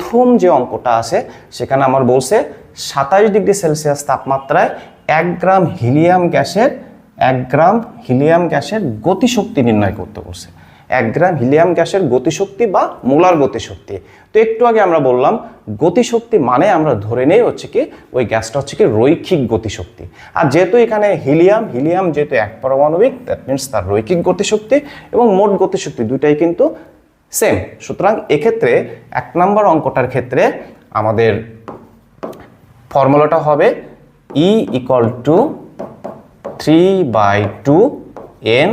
প্রথম যে অঙ্কটা আছে, সেখানে আমার বলছে সাতাশ ডিগ্রি সেলসিয়াস তাপমাত্রায় এক গ্রাম হিলিয়াম গ্যাসের, এক গ্রাম হিলিয়াম গ্যাসের গতিশক্তি নির্ণয় করতে বলছে। এক গ্রাম হিলিয়াম গ্যাসের গতিশক্তি বা মোলার গতিশক্তি। তো একটু আগে আমরা বললাম, গতিশক্তি মানে আমরা ধরে নেই হচ্ছে কি, ওই গ্যাসটা হচ্ছে কি রৈখিক গতিশক্তি। আর যেহেতু এখানে হিলিয়াম হিলিয়াম যেহেতু এক পারমাণবিক দ্যাট মিনস তার রৈখিক গতিশক্তি এবং মোট গতিশক্তি দুইটাই কিন্তু সেম সুতরাং এক্ষেত্রে এক নম্বর অঙ্কটার ক্ষেত্রে আমাদের ফর্মুলাটা হবে E equal to three by two N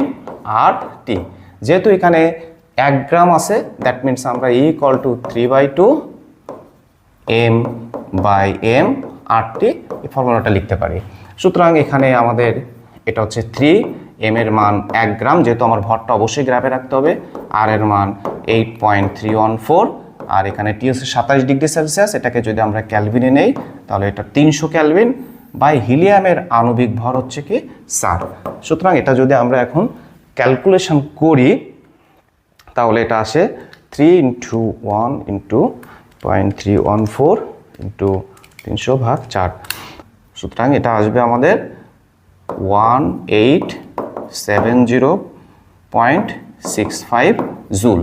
R T যেহেতু এখানে এক গ্রাম আছে দ্যাট মিনস আমরা E equal to three by two M by M R T এই ফর্মুলাটা লিখতে পারি। সুতরাং এখানে আমাদের এটা হচ্ছে থ্রি এম এর মান এক গ্রাম, যেহেতু আমার ভরটা অবশ্যই গ্রাফে রাখতে হবে। আর এর মান eight point three one four আর এখানে টি সাতাশ ডিগ্রি সেলসিয়াস, এটাকে যদি আমরা ক্যালভিনে নেই, তাহলে এটা তিনশো ক্যালভিন। বাই হিলিয়ামের আণবিক ভর হচ্ছে কি চার সুতরাং এটা যদি আমরা এখন ক্যালকুলেশন করি, তাহলে এটা আসে three into one into point three one four into তিনশো ভাগ চার। সুতরাং এটা আসবে আমাদের one eight seven zero point six five joule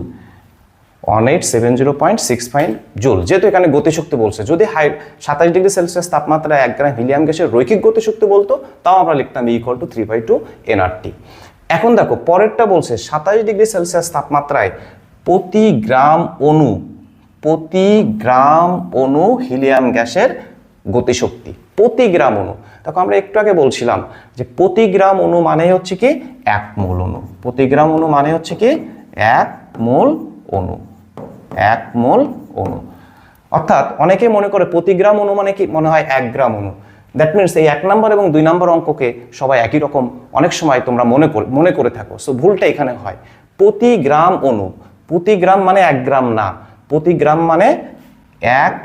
one eight seven zero point six five joule যেহেতু এখানে গতিশক্তি বলছে, যদি হাই সাতাশ ডিগ্রি সেলসিয়াস তাপমাত্রায় এক গ্রাম হিলিয়াম গ্যাসের রৈখিক গতিশক্তি বলতো, তাও আমরা লিখতাম equal to three by two NRT এখন দেখো, পরেরটা বলছে সাতাশ ডিগ্রি সেলসিয়াস তাপমাত্রায় প্রতি গ্রাম অণু, প্রতি গ্রাম অণু হিলিয়াম গ্যাসের গতিশক্তি প্রতি গ্রাম অণু দেখো, আমরা একটু আগে বলছিলাম যে প্রতি গ্রাম অণু মানে হচ্ছে কি? এক মোল অণু প্রতি গ্রাম অণু মানে হচ্ছে কি? এক মোল অণু এক মোল অণু অর্থাৎ অনেকে মনে করে প্রতি গ্রাম অণু মানে কি? মনে হয় এক গ্রাম অণু দ্যাট মিনস এই এক নম্বর এবং দুই নম্বর অঙ্ককে সবাই একই রকম অনেক সময় তোমরা মনে করে মনে করে থাকো। সো ভুলটা এখানে হয়। প্রতি গ্রাম অণু প্রতি গ্রাম মানে এক গ্রাম না। প্রতি গ্রাম মানে এক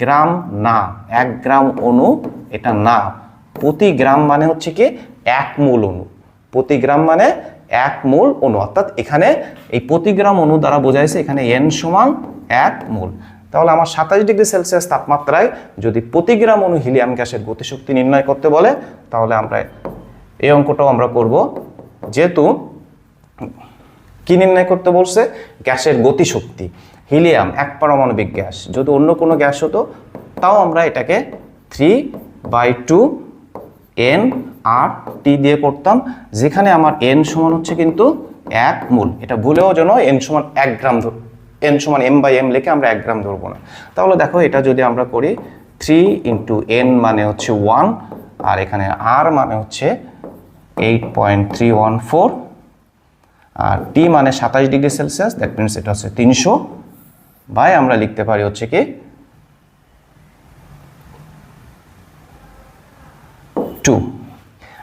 গ্রাম না, এক গ্রাম অণু এটা না। প্রতি গ্রাম মানে হচ্ছে কি, এক মূল অণু প্রতি গ্রাম মানে এক মূল অণু অর্থাৎ এখানে এই প্রতি গ্রাম অণু দ্বারা বোঝাইছে এখানে এন সমান এক মূল। তাহলে আমার সাতাশ ডিগ্রি সেলসিয়াস তাপমাত্রায় যদি প্রতি গ্রাম অণু হিলিয়াম গ্যাসের গতিশক্তি নির্ণয় করতে বলে, তাহলে আমরা এই অঙ্কটাও আমরা করব। যেহেতু কি নির্ণয় করতে বলছে? গ্যাসের গতিশক্তি। হিলিয়াম, এক পারমাণবিক গ্যাস। যদি অন্য কোনো গ্যাস হতো, তাও আমরা এটাকে three by two N R T দিয়ে করতাম, যেখানে আমার এন সমান হচ্ছে কিন্তু এক মূল। এটা ভুলেও যেন এন সমান এক গ্রাম ধর এন সমান এম বাই এম লিখে আমরা এক গ্রাম ধরবো না। তাহলে দেখো, এটা যদি আমরা করি থ্রি ইন্টু এন মানে হচ্ছে ওয়ান আর এখানে আর মানে হচ্ছে eight point three one four আর টি মানে সাতাশ ডিগ্রি সেলসিয়াস দ্যাট মিনস এটা হচ্ছে তিনশো। বাই আমরা লিখতে পারি হচ্ছে কি টু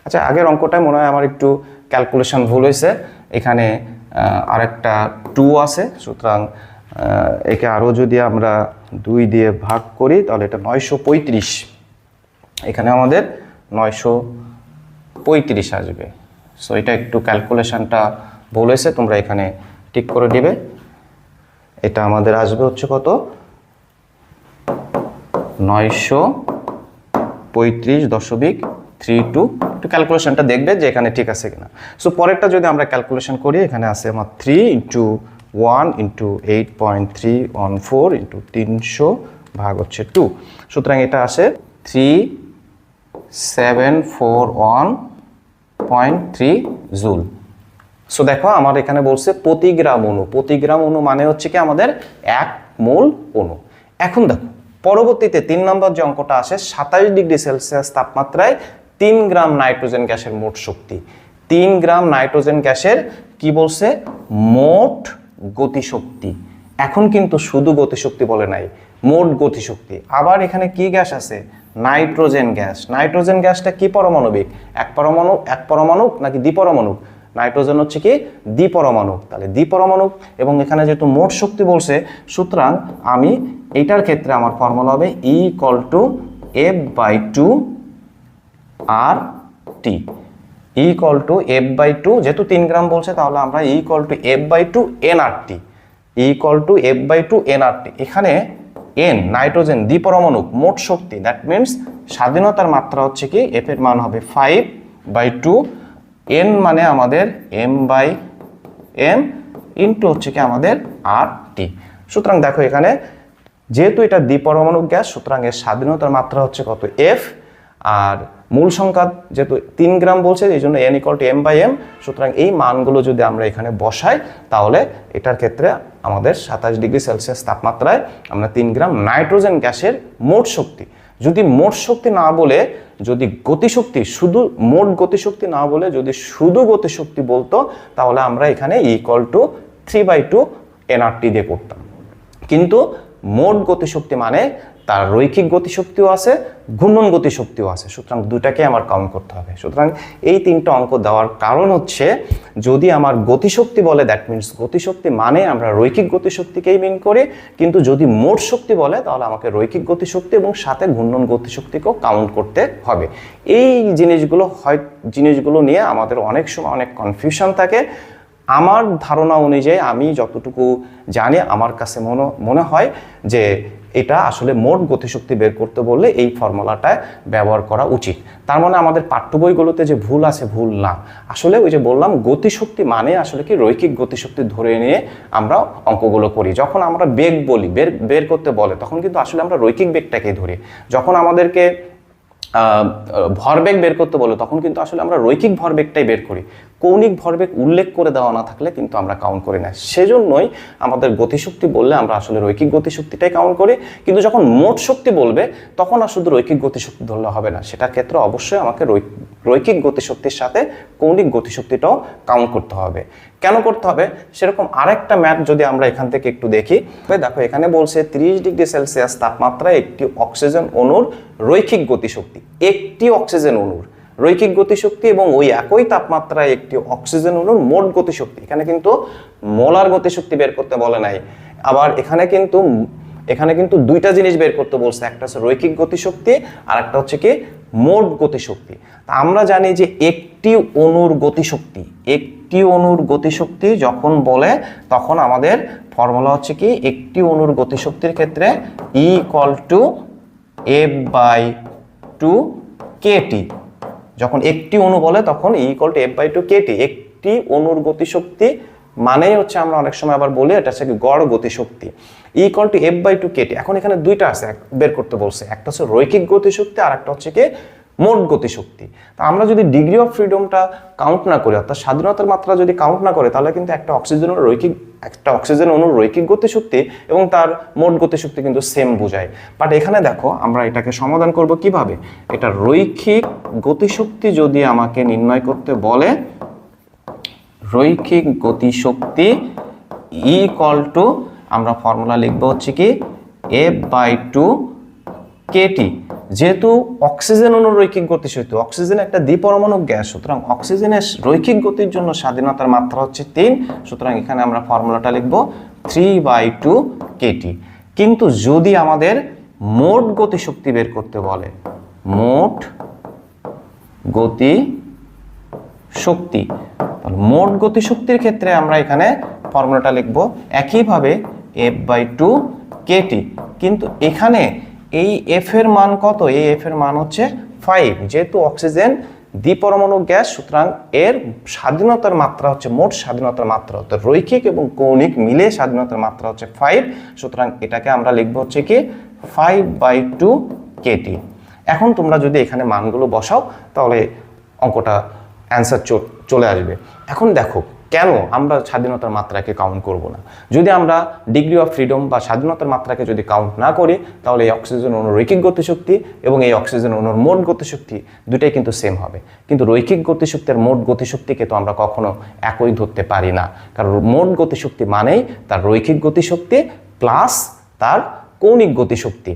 আচ্ছা আগের অঙ্কটায় মনে হয় আমার একটু ক্যালকুলেশন ভুল হয়েছে। এখানে আরেকটা টু আছে। সুতরাং একে আরও যদি আমরা দুই দিয়ে ভাগ করি, তাহলে এটা নয়শো পঁয়ত্রিশ। এখানে আমাদের নয়শো পঁয়ত্রিশ আসবে। সো এটা একটু ক্যালকুলেশানটা ভুল হয়েছে। তোমরা এখানে ঠিক করে দিবে। এটা আমাদের আসবে হচ্ছে কত? নয়শো পঁয়ত্রিশ দশমিক থ্রি টু। একটু ক্যালকুলেশনটা দেখবে যে এখানে ঠিক আছে কিনা। সো পরেরটা যদি আমরা ক্যালকুলেশন করি, এখানে আছে আমার three into one into eight point three one four into তিনশো ভাগ হচ্ছে টু সুতরাং এটা আসে three seven four one point three joule so দেখো, আমার এখানে বলছে প্রতি গ্রাম অণু প্রতি গ্রাম অণু মানে হচ্ছে কি আমাদের এক মোল অণু এখন দেখো, পরবর্তীতে তিন নম্বর যে অঙ্কটা আসে, সাতাশ ডিগ্রি সেলসিয়াস তাপমাত্রায় তিন গ্রাম নাইট্রোজেন গ্যাসের মোট শক্তি। তিন গ্রাম নাইট্রোজেন গ্যাসের কি বলছে? মোট গতিশক্তি। এখন কিন্তু শুধু গতিশক্তি বলে নাই, মোট গতিশক্তি। আবার এখানে কি গ্যাস আছে? Nitrogen gas. নাইট্রোজেন গ্যাসটা কি পারমাণবিক? এক পরমাণু এক পরমাণু নাকি দ্বিপরমাণুক? নাইট্রোজেন হচ্ছে কি? দ্বিপরমাণুক তাহলে দ্বিপরমাণুক এবং এখানে যেহেতু মোট শক্তি বলছে, সুতরাং আমি এইটার ক্ষেত্রে আমার ফর্মুলা হবে E equal to F by two R T E equal to F by two যেহেতু তিন গ্রাম বলছে, তাহলে আমরা E equal to F by two N R T E equal to F by two N R T এখানে N nitrogen দ্বিপরমাণুক মোট শক্তি। That means স্বাধীনতার মাত্রা হচ্ছে কি? এফ এর মান হবে ফাইভ বাই টু এন মানে আমাদের এম বাই এম ইন্টু হচ্ছে কি আমাদের আর টি সুতরাং দেখো এখানে, যেহেতু এটা দ্বিপরমাণুক গ্যাস, সুতরাং এর স্বাধীনতার মাত্রা হচ্ছে কত এফ আর মূল সংখ্যা যেহেতু তিন গ্রাম বলছে, এই জন্য N equal to M by M সুতরাং এই মানগুলো যদি আমরা এখানে বসাই, তাহলে এটার ক্ষেত্রে আমাদের সাতাশ ডিগ্রি সেলসিয়াস তাপমাত্রায় আমরা তিন গ্রাম নাইট্রোজেন গ্যাসের মোট শক্তি যদি মোট শক্তি না বলে, যদি গতিশক্তি, শুধু মোট গতিশক্তি না বলে, যদি শুধু গতিশক্তি বলতো, তাহলে আমরা এখানে equal to three by two NRT দিয়ে করতাম। কিন্তু মোট গতিশক্তি মানে তার রৈখিক গতিশক্তিও আছে, ঘূর্ণন গতিশক্তিও আছে। সুতরাং দুটাকে আমার কাউন্ট করতে হবে। সুতরাং এই তিনটা অঙ্ক দেওয়ার কারণ হচ্ছে, যদি আমার গতিশক্তি বলে দ্যাট মিনস গতিশক্তি মানে আমরা রৈখিক গতিশক্তিকেই মিন করি, কিন্তু যদি মোট শক্তি বলে, তাহলে আমাকে রৈখিক গতিশক্তি এবং সাথে ঘূর্ণন গতিশক্তিকেও কাউন্ট করতে হবে। এই জিনিসগুলো হয়, জিনিসগুলো নিয়ে আমাদের অনেক সময় অনেক কনফিউশন থাকে। আমার ধারণা অনুযায়ী আমি যতটুকু জানি, আমার কাছে মনে মনে হয় যে এটা আসলে মোট গতিশক্তি বের করতে বললে এই ফর্মুলাটায় ব্যবহার করা উচিত। তার মানে আমাদের পাঠ্য বইগুলোতে যে ভুল আছে, ভুল না। আসলে ওই যে বললাম, গতিশক্তি মানে আসলে কি রৈখিক গতিশক্তি ধরে নিয়ে আমরা অঙ্কগুলো করি। যখন আমরা বেগ বলি, বের বের করতে বলে, তখন কিন্তু আসলে আমরা রৈখিক বেগটাকেই ধরি। যখন আমাদেরকে ভরবেগ বের করতে বলে, তখন কিন্তু আসলে আমরা রৈখিক ভরবেগটাই বের করি। কৌণিক ভরবেগ উল্লেখ করে দেওয়া না থাকলে কিন্তু আমরা কাউন্ট করি না। সেজন্যই আমাদের গতিশক্তি বললে আমরা আসলে রৈখিক গতিশক্তিটাই কাউন্ট করি। কিন্তু যখন মোট শক্তি বলবে, তখন আর শুধু রৈখিক গতিশক্তি ধরলে হবে না। সেটার ক্ষেত্রে অবশ্যই আমাকে রৈখিক গতিশক্তির সাথে কৌণিক গতিশক্তিটাও কাউন্ট করতে হবে। কেন করতে হবে? সেরকম আরেকটা ম্যাথ যদি আমরা এখান থেকে একটু দেখি। দেখো, এখানে বলছে তিরিশ ডিগ্রি সেলসিয়াস তাপমাত্রায় একটি অক্সিজেন অণুর রৈখিক গতিশক্তি। একটি অক্সিজেন অণুর। রৈখিক গতিশক্তি এবং ওই একই তাপমাত্রায় একটি অক্সিজেন অণুর মোট গতিশক্তি। এখানে কিন্তু মোলার গতিশক্তি বের করতে বলে নাই। আবার এখানে কিন্তু এখানে কিন্তু দুইটা জিনিস বের করতে বলছে। একটা হচ্ছে রৈখিক গতিশক্তি আর একটা হচ্ছে কি? মোট গতিশক্তি। তা আমরা জানি যে একটি অণুর গতিশক্তি, একটি অণুর গতিশক্তি যখন বলে, তখন আমাদের ফর্মুলা হচ্ছে কি? একটি অণুর গতিশক্তির ক্ষেত্রে equal to F by two KT যখন একটি অণু বলে, তখন E equal to F by two KT একটি অণুর গতিশক্তি মানেই হচ্ছে আমরা অনেক সময় আবার বলি, এটা হচ্ছে গড় গতিশক্তি। Equal to F by two KT এখন এখানে দুইটা আছে বের করতে বলছে। একটা হচ্ছে রৈখিক গতিশক্তি আর একটা হচ্ছে কি মোট গতিশক্তি। তা আমরা যদি ডিগ্রি অফ ফ্রিডমটা কাউন্ট না করি, অর্থাৎ স্বাধীনতার মাত্রা যদি কাউন্ট না করে, তাহলে কিন্তু একটা অক্সিজেনের রৈখিক, একটা অক্সিজেন অণুর রৈখিক গতিশক্তি এবং তার মোট গতিশক্তি কিন্তু সেম বোঝায়। বাট এখানে দেখো, আমরা এটাকে সমাধান করব কীভাবে? এটা রৈখিক গতিশক্তি যদি আমাকে নির্ণয় করতে বলে, রৈখিক গতিশক্তি ইকল টু আমরা ফর্মুলা লিখব হচ্ছে কি এফ বাই টু কেটি যেহেতু অক্সিজেন অণুর রৈখিক গতিশক্তি অক্সিজেন একটা দ্বিপরমাণু গ্যাস, সুতরাং অক্সিজেনের রৈখিক গতির জন্য স্বাধীনতার মাত্রা হচ্ছে তিন, সুতরাং এখানে আমরা ফর্মুলাটা লিখব থ্রি বাই টু কেটি কিন্তু যদি আমাদের মোট গতিশক্তি বের করতে বলে, মোট গতি শক্তি মোট গতিশক্তির ক্ষেত্রে আমরা এখানে ফর্মুলাটা লিখব একইভাবে এফ বাই টু কেটি কিন্তু এখানে এই এফ এর মান কত? এই এফ এর মান হচ্ছে ফাইভ যেহেতু অক্সিজেন দ্বিপরমাণু গ্যাস, সুতরাং এর স্বাধীনতার মাত্রা হচ্ছে মোট স্বাধীনতার মাত্রা। অর্থাৎ রৈখিক এবং কৌণিক মিলে স্বাধীনতার মাত্রা হচ্ছে ফাইভ সুতরাং এটাকে আমরা লিখব হচ্ছে কি ফাইভ বাই টু কেটি এখন তোমরা যদি এখানে মানগুলো বসাও, তাহলে অঙ্কটা অ্যান্সার চলে আসবে। এখন দেখো কেন আমরা স্বাধীনতার মাত্রাকে কাউন্ট করব না? যদি আমরা ডিগ্রি অফ ফ্রিডম বা স্বাধীনতার মাত্রাকে যদি কাউন্ট না করি, তাহলে এই অক্সিজেন অণুর রৈখিক গতিশক্তি এবং এই অক্সিজেন অনুর মোট গতিশক্তি দুটাই কিন্তু সেম হবে। কিন্তু রৈখিক গতিশক্তির মোট গতিশক্তিকে তো আমরা কখনো একই ধরতে পারি না। কারণ মোট গতিশক্তি মানেই তার রৈখিক গতিশক্তি প্লাস তার কৌণিক গতিশক্তি।